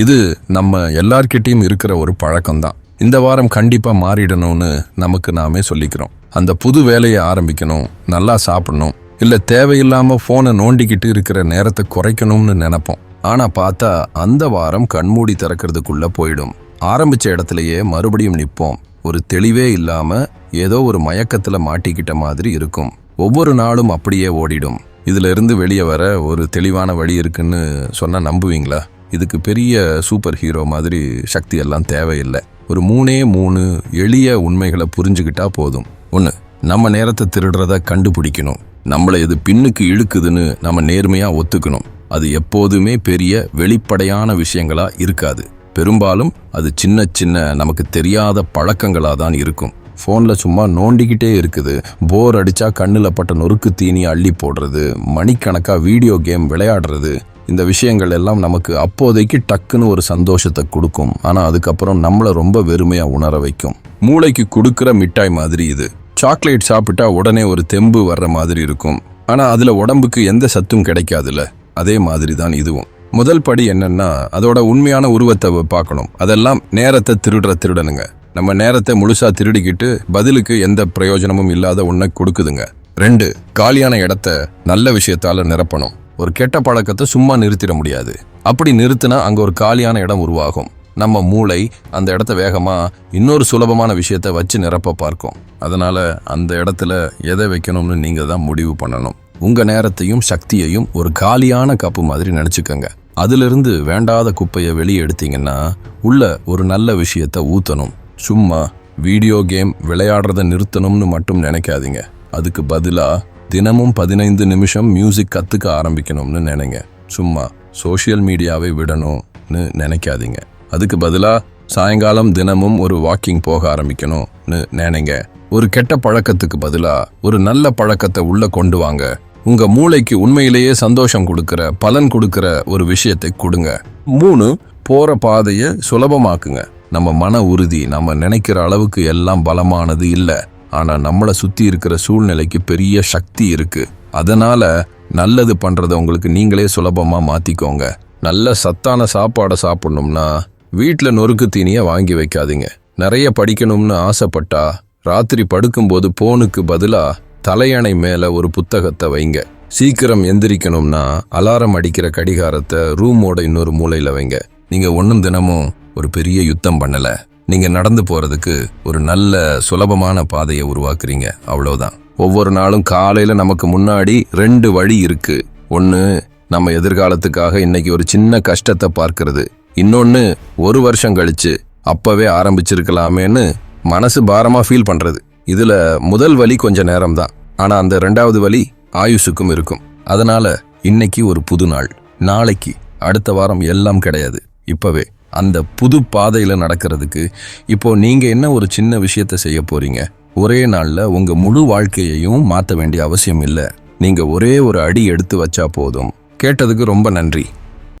இது நம்ம எல்லார்கிட்டயும் இருக்கிற ஒரு பழக்கம்தான். இந்த வாரம் கண்டிப்பாக மாறிடணும்னு நமக்கு நாமே சொல்லிக்கிறோம். அந்த புது வேலையை ஆரம்பிக்கணும் நல்லா சாப்பிடணும் இல்லை தேவையில்லாமல் ஃபோனை நோண்டிக்கிட்டு இருக்கிற நேரத்தை குறைக்கணும்னு நினைப்போம். ஆனால் பார்த்தா அந்த வாரம் கண்மூடி திறக்கிறதுக்குள்ளே போயிடும். ஆரம்பிச்ச இடத்துலயே மறுபடியும் நிற்போம் ஒரு தெளிவே இல்லாமல் ஏதோ ஒரு மயக்கத்தில் மாட்டிக்கிட்ட மாதிரி இருக்கும். ஒவ்வொரு நாளும் அப்படியே ஓடிடும். இதிலிருந்து வெளியே வர ஒரு தெளிவான வழி இருக்குன்னு சொன்னால் நம்புவீங்களா? இதுக்கு பெரிய சூப்பர் ஹீரோ மாதிரி சக்தி எல்லாம் தேவையில்லை. ஒரு மூணே மூணு எளிய உண்மைகளை புரிஞ்சுக்கிட்டா போதும். ஒன்று நம்ம நேரத்தை திருடுறத கண்டுபிடிக்கணும். நம்மளை இது பின்னுக்கு இழுக்குதுன்னு நம்ம நேர்மையாக ஒத்துக்கணும். அது எப்போதுமே பெரிய வெளிப்படையான விஷயங்களா இருக்காது. பெரும்பாலும் அது சின்ன சின்ன நமக்கு தெரியாத பழக்கங்களாக தான் இருக்கும். ஃபோனில் சும்மா நோண்டிக்கிட்டே இருக்குது. போர் அடித்தா கண்ணில் பட்ட நொறுக்கு தீனி அள்ளி போடுறது மணிக்கணக்காக வீடியோ கேம் விளையாடுறது இந்த விஷயங்கள் எல்லாம் நமக்கு அப்போதைக்கு டக்குன்னு ஒரு சந்தோஷத்தை கொடுக்கும். ஆனால் அதுக்கப்புறம் நம்மளை ரொம்ப வெறுமையாக உணர வைக்கும். மூளைக்கு கொடுக்குற மிட்டாய் மாதிரி இது. சாக்லேட் சாப்பிட்டா உடனே ஒரு தெம்பு வர்ற மாதிரி இருக்கும். ஆனால் அதில் உடம்புக்கு எந்த சத்தும் கிடைக்காதுல்ல அதே மாதிரி தான் இதுவும். முதல் படி என்னன்னா அதோட உண்மையான உருவத்தை பார்க்கணும். அதெல்லாம் நேரத்தை திருடுற திருடனுங்க. நம்ம நேரத்தை முழுசா திருடிக்கிட்டு பதிலுக்கு எந்த பிரயோஜனமும் இல்லாத ஒன்றை கொடுக்குதுங்க. ரெண்டு காலியான இடத்த நல்ல விஷயத்தால நிரப்பணும். ஒரு கெட்ட பழக்கத்தை சும்மா நிறுத்திட முடியாது. அப்படி நிறுத்தினா அங்கே ஒரு காலியான இடம் உருவாகும். நம்ம மூளை அந்த இடத்த வேகமாக இன்னொரு சுலபமான விஷயத்த வச்சு நிரப்ப பார்க்கும். அதனால் அந்த இடத்துல எதை வைக்கணும்னு நீங்கள் தான் முடிவு பண்ணணும். உங்கள் நேரத்தையும் சக்தியையும் ஒரு காலியான கப்பு மாதிரி நினச்சிக்கோங்க. அதிலிருந்து வேண்டாத குப்பையை வெளியே எடுத்தீங்கன்னா உள்ள ஒரு நல்ல விஷயத்த ஊத்தணும். சும்மா வீடியோ கேம் விளையாடுறத நிறுத்தணும்னு மட்டும் நினைக்காதீங்க. அதுக்கு பதிலாக தினமும் பதினைந்து நிமிஷம் மியூசிக் கற்றுக்க ஆரம்பிக்கணும்னு நினைங்க. சும்மா சோஷியல் மீடியாவை விடணும்னு நினைக்காதீங்க. அதுக்கு பதிலாக சாயங்காலம் தினமும் ஒரு வாக்கிங் போக ஆரம்பிக்கணும்னு நினைங்க. ஒரு கெட்ட பழக்கத்துக்கு பதிலாக ஒரு நல்ல பழக்கத்தை உள்ளே கொண்டு வாங்க. உங்கள் மூளைக்கு உண்மையிலேயே சந்தோஷம் கொடுக்குற பலன் கொடுக்குற ஒரு விஷயத்தை கொடுங்க. மூணு போகிற பாதையை சுலபமாக்குங்க. நம்ம மன உறுதி நம்ம நினைக்கிற அளவுக்கு எல்லாம் பலமானது இல்லை. ஆனால் நம்மளை சுற்றி இருக்கிற சூழ்நிலைக்கு பெரிய சக்தி இருக்குது அதனால் நல்லது பண்ணுறதை உங்களுக்கு நீங்களே சுலபமாக மாற்றிக்கோங்க நல்ல சத்தான சாப்பாடை சாப்பிடணும்னா வீட்டில் நொறுக்கு தீனியை வாங்கி வைக்காதீங்க. நிறைய படிக்கணும்னு ஆசைப்பட்டா ராத்திரி படுக்கும்போது போனுக்கு பதிலாக தலையணை மேலே ஒரு புத்தகத்தை வைங்க. சீக்கிரம் எந்திரிக்கணும்னா அலாரம் அடிக்கிற கடிகாரத்தை ரூமோட இன்னொரு மூலையில் வைங்க. நீங்கள் ஒன்றும் தினமும் ஒரு பெரிய யுத்தம் பண்ணலை. நீங்கள் நடந்து போகிறதுக்கு ஒரு நல்ல சுலபமான பாதையை உருவாக்குறீங்க. அவ்வளோதான் ஒவ்வொரு நாளும் காலையில் நமக்கு முன்னாடி ரெண்டு வழி இருக்குது ஒன்று நம்ம எதிர்காலத்துக்காக இன்னைக்கு ஒரு சின்ன கஷ்டத்தை பார்க்கறது. இன்னொன்று ஒரு வருஷம் கழித்து அப்போவே ஆரம்பிச்சிருக்கலாமேன்னு மனசு பாரமாக ஃபீல் பண்ணுறது இதில் முதல் வலி கொஞ்சம் நேரம் தான் அந்த ரெண்டாவது வழி ஆயுஷுக்கும் இருக்கும். அதனால் இன்னைக்கு ஒரு புது நாள். நாளைக்கு அடுத்த வாரம் எல்லாம் கிடையாது. இப்போவே. அந்த புது பாதையில் நடக்கிறதுக்கு இப்போ நீங்கள் என்ன ஒரு சின்ன விஷயத்த செய்ய போகிறீங்க ஒரே நாளில் உங்கள் முழு வாழ்க்கையையும் மாற்ற வேண்டிய அவசியம் இல்லை. நீங்கள் ஒரே ஒரு அடி எடுத்து வச்சா போதும். கேட்டதுக்கு ரொம்ப நன்றி.